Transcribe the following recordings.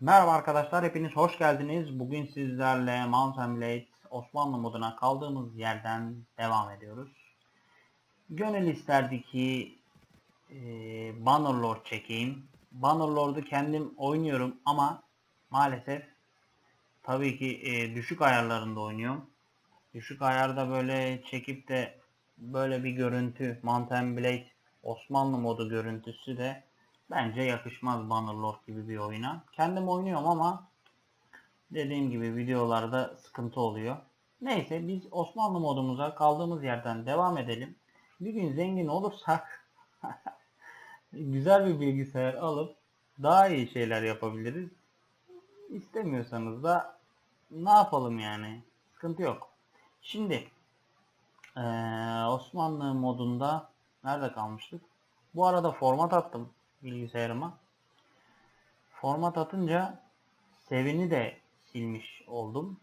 Merhaba arkadaşlar, hepiniz hoş geldiniz. Bugün sizlerle Mountain Blade Osmanlı moduna kaldığımız yerden devam ediyoruz. Gönül isterdi ki e, Bannerlord çekeyim. Bannerlord'u kendim oynuyorum ama maalesef tabii ki e, düşük ayarlarında oynuyorum. Düşük ayarda böyle çekip de böyle bir görüntü Mountain Blade Osmanlı modu görüntüsü de bence yakışmaz Bannerlord gibi bir oyuna. Kendim oynuyorum ama dediğim gibi videolarda sıkıntı oluyor. Neyse biz Osmanlı modumuza kaldığımız yerden devam edelim. Bir gün zengin olursak güzel bir bilgisayar alıp daha iyi şeyler yapabiliriz. İstemiyorsanız da ne yapalım yani? Sıkıntı yok. Şimdi Osmanlı modunda nerede kalmıştık? Bu arada format attım bilgisayarıma. Format atınca sevini de silmiş oldum.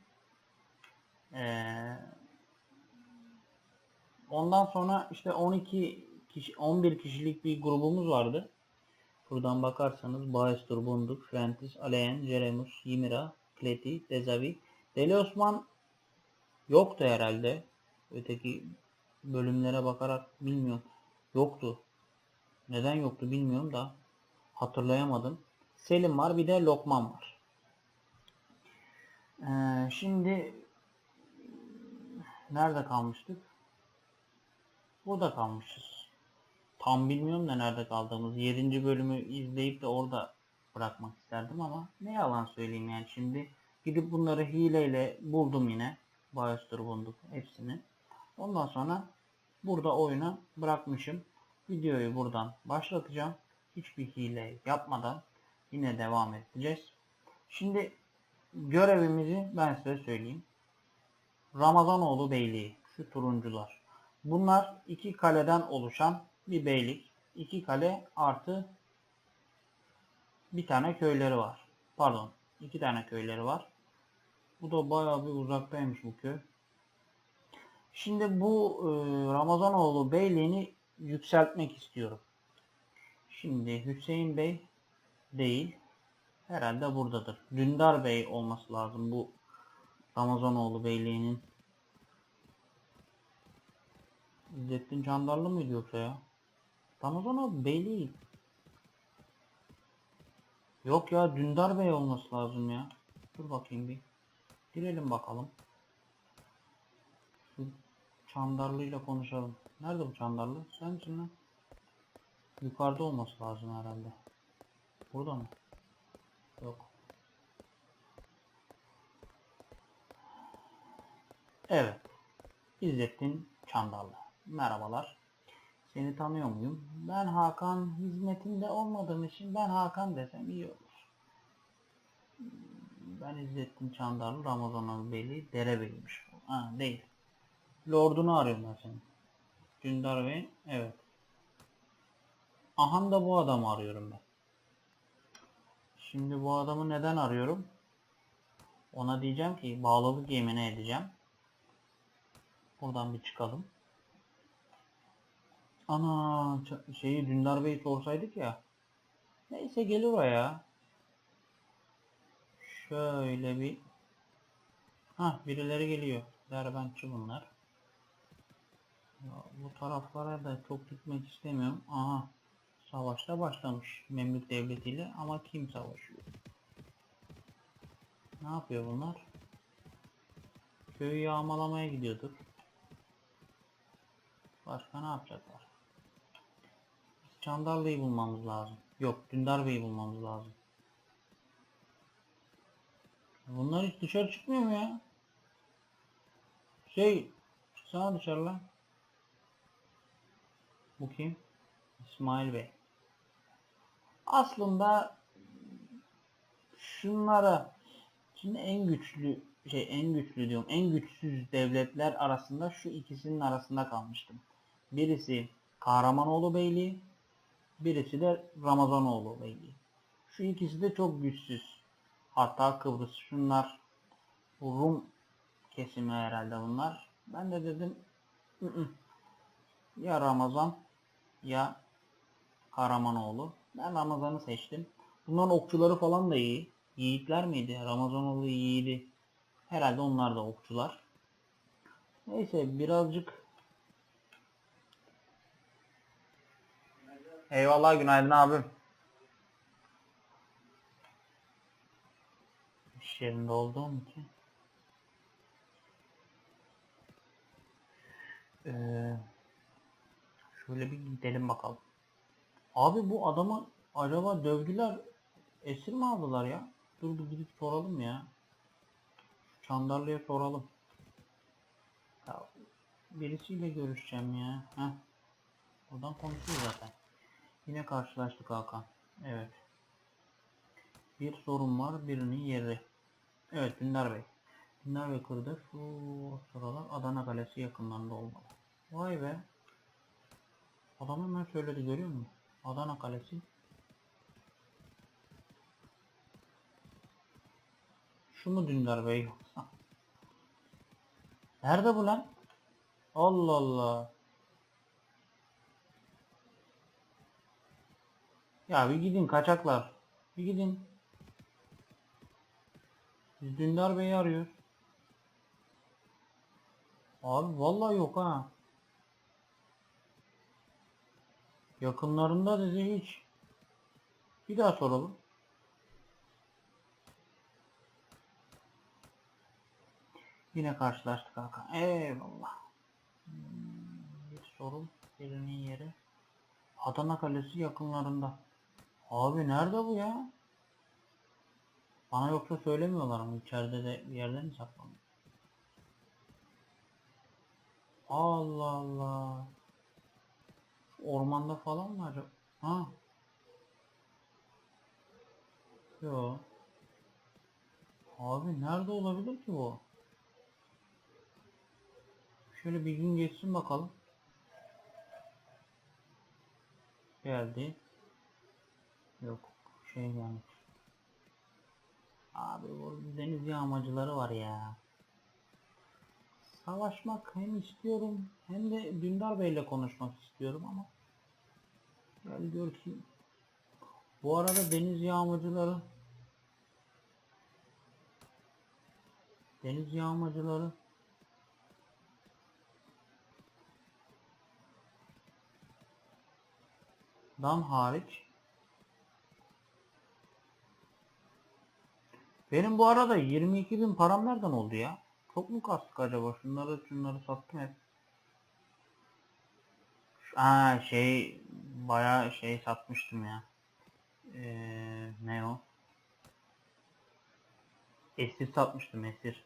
Ee, ondan sonra işte 12 kişi 11 kişilik bir grubumuz vardı. Buradan bakarsanız Baestur, Bunduk, Frentis, Aleyen, Jeremus, Yimira, Kleti, Dezavi. Deli Osman yoktu herhalde. Öteki bölümlere bakarak bilmiyorum. Yoktu. Neden yoktu bilmiyorum da hatırlayamadım. Selim var bir de Lokman var. Ee, şimdi nerede kalmıştık? Burada kalmışız. Tam bilmiyorum da nerede kaldığımız. 7. bölümü izleyip de orada bırakmak isterdim ama ne yalan söyleyeyim yani şimdi gidip bunları hileyle buldum yine. Biostur bulduk hepsini. Ondan sonra burada oyunu bırakmışım. Videoyu buradan başlatacağım. Hiçbir hile yapmadan yine devam edeceğiz. Şimdi görevimizi ben size söyleyeyim. Ramazanoğlu Beyliği. Şu turuncular. Bunlar iki kaleden oluşan bir beylik. İki kale artı bir tane köyleri var. Pardon. iki tane köyleri var. Bu da bayağı bir uzaktaymış bu köy. Şimdi bu e, Ramazanoğlu Beyliğini yükseltmek istiyorum. Şimdi Hüseyin Bey değil. Herhalde buradadır. Dündar Bey olması lazım bu Ramazanoğlu Beyliği'nin. İzzettin Candarlı mıydı yoksa ya? Ramazanoğlu Beyliği. Yok ya Dündar Bey olması lazım ya. Dur bakayım bir. Girelim bakalım. Şu Çandarlı'yla konuşalım. Nerede bu Çandarlı? Sensin lan. Yukarıda olması lazım herhalde. Burada mı? Yok. Evet. İzzettin Çandarlı. Merhabalar. Seni tanıyor muyum? Ben Hakan hizmetinde olmadığım için ben Hakan desem iyi olur. Ben İzzettin Çandarlı Ramazan Beyli Derebeymiş. Ha değil. Lord'unu arıyorum ben senin. Dündar Bey. Evet. Ahan da bu adamı arıyorum ben. Şimdi bu adamı neden arıyorum? Ona diyeceğim ki bağlılık yemini edeceğim. Buradan bir çıkalım. Ana şeyi Dündar Bey sorsaydık ya. Neyse gelir o ya. Şöyle bir Ha birileri geliyor. Derbentçi bunlar. Ya, bu taraflara da çok gitmek istemiyorum. Aha. Savaşta başlamış Memlük Devleti ile ama kim savaşıyor? Ne yapıyor bunlar? Köyü yağmalamaya gidiyordur. Başka ne yapacaklar? Çandarlı'yı bulmamız lazım. Yok Dündar Bey'i bulmamız lazım. Bunlar hiç dışarı çıkmıyor mu ya? Şey, çıksana dışarı lan. Bu kim? İsmail Bey. Aslında şunlara şimdi en güçlü şey en güçlü diyorum en güçsüz devletler arasında şu ikisinin arasında kalmıştım. Birisi Kahramanoğlu Beyliği, birisi de Ramazanoğlu Beyliği. Şu ikisi de çok güçsüz. Hatta Kıbrıs şunlar Rum kesimi herhalde bunlar. Ben de dedim "Hı hı, ya Ramazan ya Kahramanoğlu. Ben Ramazan'ı seçtim. Bunların okçuları falan da iyi. Yiğitler miydi? Ramazanoğlu yiğidi. Herhalde onlar da okçular. Neyse birazcık Eyvallah günaydın abim. İş yerinde olduğum için. Ee, şöyle bir gidelim bakalım. Abi bu adamı acaba dövdüler, esir mi aldılar ya? Dur bir gidip soralım ya. Şu Çandarlı'ya soralım. Ya, birisiyle görüşeceğim ya. Heh. Oradan konuşuyor zaten. Yine karşılaştık Hakan. Evet. Bir sorun var birinin yeri. Evet Dündar Bey. Dündar Bey kırdı. Şu sıralar Adana Kalesi yakınlarında olmalı. Vay be. Adam hemen söyledi görüyor musun? Adana Kalesi. Şu mu Dündar Bey yoksa? Nerede bu lan? Allah Allah. Ya bir gidin kaçaklar. Bir gidin. Dündar Bey'i arıyoruz. Abi vallahi yok ha. Yakınlarında dedi hiç. Bir daha soralım. Yine karşılaştık Hakan. Eyvallah. Hmm, Bir sorun. Birinin yeri. Adana Kalesi yakınlarında. Abi nerede bu ya? Bana yoksa söylemiyorlar mı? İçeride de bir yerde mi saklanıyor? Allah Allah. Ormanda falan acaba? Ha? Yo. Abi nerede olabilir ki bu? Şöyle bir gün geçsin bakalım. Geldi. Yok. Şey gelmiş. Abi bu deniz yağmacıları var ya. Savaşmak hem istiyorum hem de Dündar Bey'le konuşmak istiyorum ama gel gör ki bu arada deniz yağmacıları deniz yağmacıları dan hariç Benim bu arada 22 bin param nereden oldu ya? Çok mu kastık acaba? Şunları şunları sattım hep. Aa şey bayağı şey satmıştım ya. Ee, ne o? Esir satmıştım esir.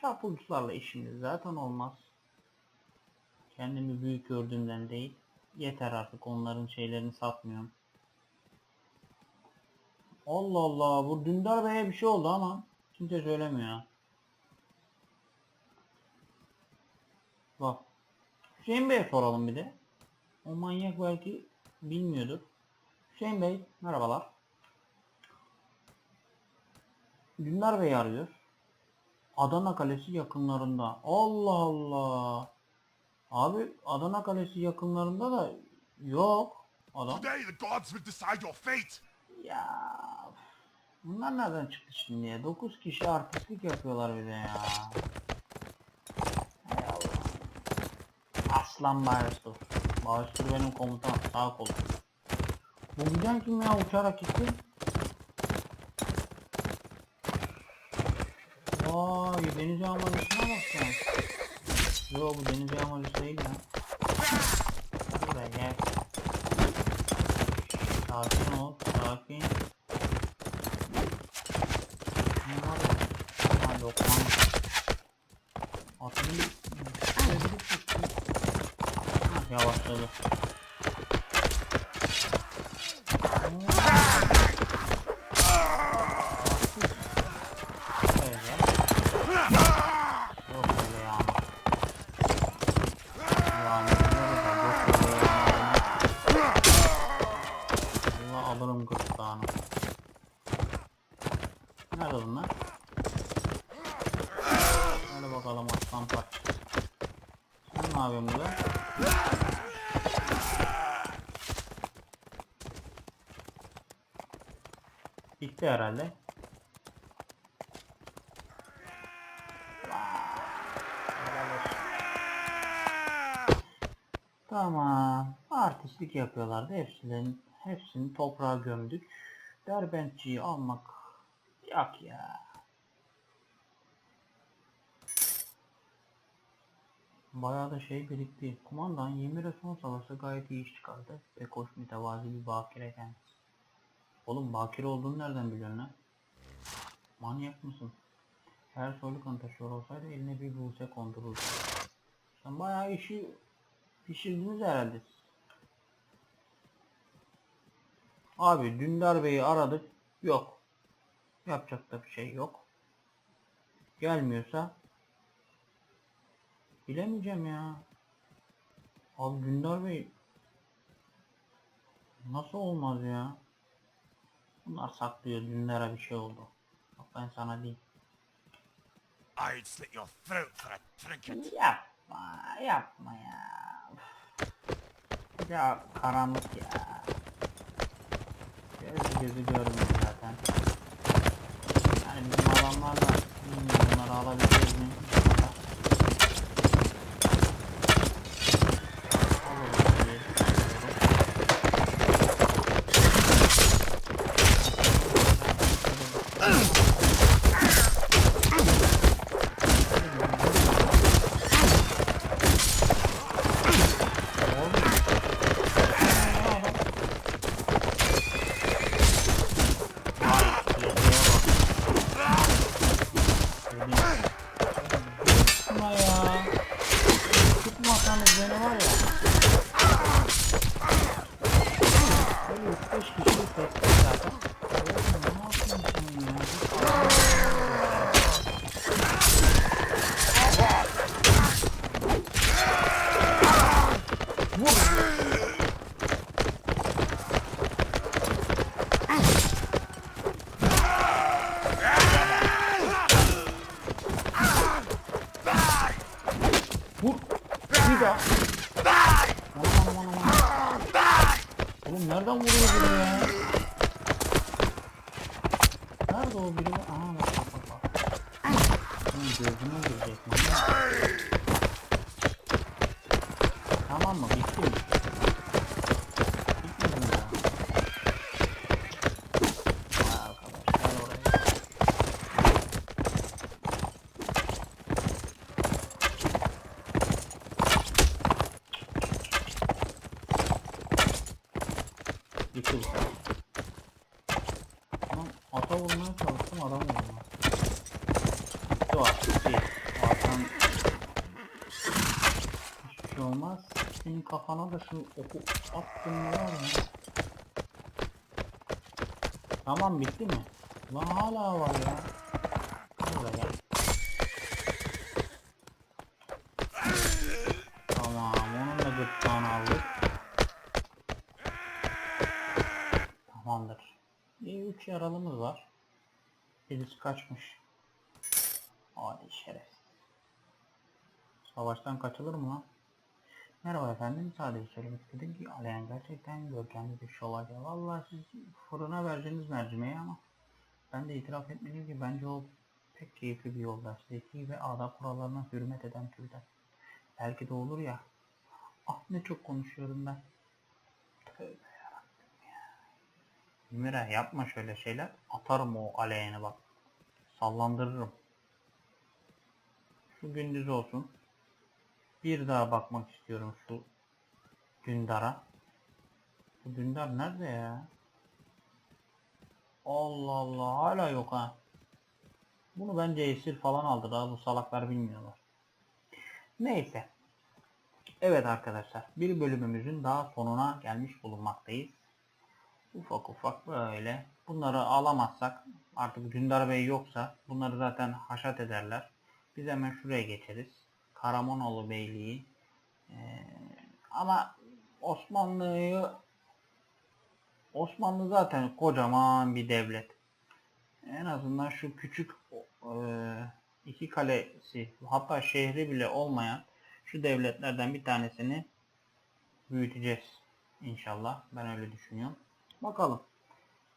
Çarpıcılarla işimiz zaten olmaz. Kendimi büyük gördüğümden değil. Yeter artık onların şeylerini satmıyorum. Allah Allah bu Dündar Bey'e bir şey oldu ama kimse söylemiyor. ha. Bak. Hüseyin Bey'e soralım bir de. O manyak belki bilmiyordur. Hüseyin Bey merhabalar. Dündar Bey arıyor. Adana Kalesi yakınlarında. Allah Allah. Abi Adana Kalesi yakınlarında da yok adam. Today, the gods will decide your fate. Ya bunlar nereden çıktı şimdi ya? 9 kişi artistlik yapıyorlar bir de ya. Hay Allah. Aslan Bağıştur. Bağıştur benim komutan sağ kolum. Bu giden kim ya uçarak gitti? Vay deniz yağmalısına bak sen. Yo bu deniz yağmalısı değil ya. Buraya gel. Sakin ol, sakin. Ne var ya? Ha yok lan. Atını şöyle bir tuttum. Ha yavaşladı. Bitti herhalde. Tamam. Artistlik yapıyorlardı. Hepsinin hepsini toprağa gömdük. Derbentçiyi almak yok ya. Bayağı da şey birikti. Kumandan Yemir'e son savaşta gayet iyi iş çıkardı. Pek hoş mütevazi bir bakire. Oğlum bakire olduğunu nereden biliyorsun lan? Manyak mısın? Her soylu kan taşıyor olsaydı eline bir buse kondururdu. Sen bayağı işi pişirdiniz herhalde. Abi Dündar Bey'i aradık. Yok. Yapacak da bir şey yok. Gelmiyorsa bilemeyeceğim ya. Abi Dündar Bey nasıl olmaz ya? Bunlar saklıyor. Dündar'a bir şey oldu. Bak ben sana. I'd slit your throat for a trinket. Yapma, yapma ya. Üf. Ya karanlık ya. Gözü gözü görmüyor zaten. Yani bizim adamlar da bilmiyorum bunları alabileceğiz mi? Nereden vuruyor biri ya? Nerede o biri? Aha bak bak bak. bak. Onun gözüne girecek. Tamam mı? Bitti mi? Bitmedi mi ya? Vay arkadaş gel oraya. Bitti bu sefer. Tamam ata vurmaya çalıştım adam vurma. Bitti o artık değil. O atan hiçbir şey olmaz. Senin şu oku attın var ya. Tamam bitti mi? Lan hala var ya. Burada gel. Tamam onun da gırtlağını aldık. Tamamdır. İyi 3 yaralımız var. Birisi kaçmış. Hadi şeref. Savaştan kaçılır mı lan? Merhaba efendim. Sadece söylemek istedim ki Alayan gerçekten görkemli bir şövalye. Vallahi siz fırına verdiniz mercimeği ama ben de itiraf etmeliyim ki bence o pek keyifli bir yoldaş. Zeki ve adab kurallarına hürmet eden türden. Belki de olur ya. Ah ne çok konuşuyorum ben. Tövbe yarabbim ya. Mira yapma şöyle şeyler. Atarım o aleyhine bak. Sallandırırım. Şu gündüz olsun. Bir daha bakmak istiyorum şu Dündar'a. Bu Dündar nerede ya? Allah Allah hala yok ha. Bunu bence esir falan aldı daha bu salaklar bilmiyorlar. Neyse. Evet arkadaşlar bir bölümümüzün daha sonuna gelmiş bulunmaktayız. Ufak ufak böyle. Bunları alamazsak artık Dündar Bey yoksa bunları zaten haşat ederler. Biz hemen şuraya geçeriz. Karamonoğlu Beyliği. Ee, ama Osmanlı'yı Osmanlı zaten kocaman bir devlet. En azından şu küçük e, iki kalesi hatta şehri bile olmayan şu devletlerden bir tanesini büyüteceğiz inşallah. Ben öyle düşünüyorum. Bakalım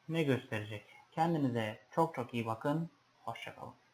ne gösterecek. Kendinize çok çok iyi bakın. Hoşçakalın.